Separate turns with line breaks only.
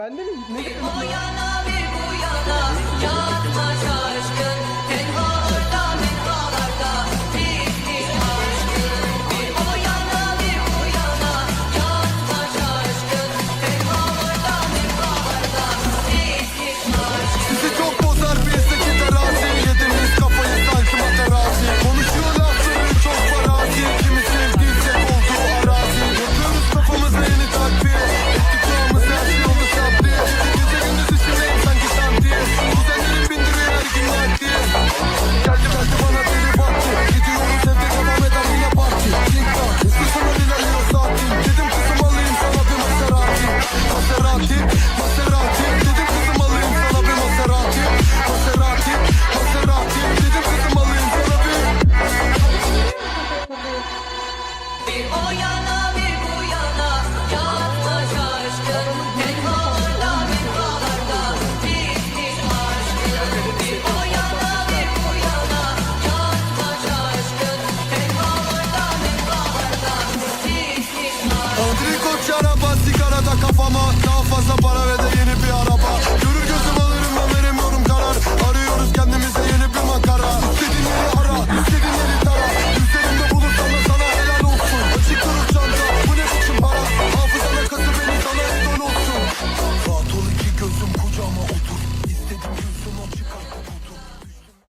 Ben de mi? Ne
Maserati. Dedim kızım alayım sana bir Maserati. Maserati Maserati. Dedim kızım alayım sana bir.
Bir o yana bir bu yana. Yatma şaşkın. Tenha orada menbalarda Bitti aşkın. Bir o yana bir bu yana. Bitti aşkın.
Andriko araba sigarada kafama. Daha fazla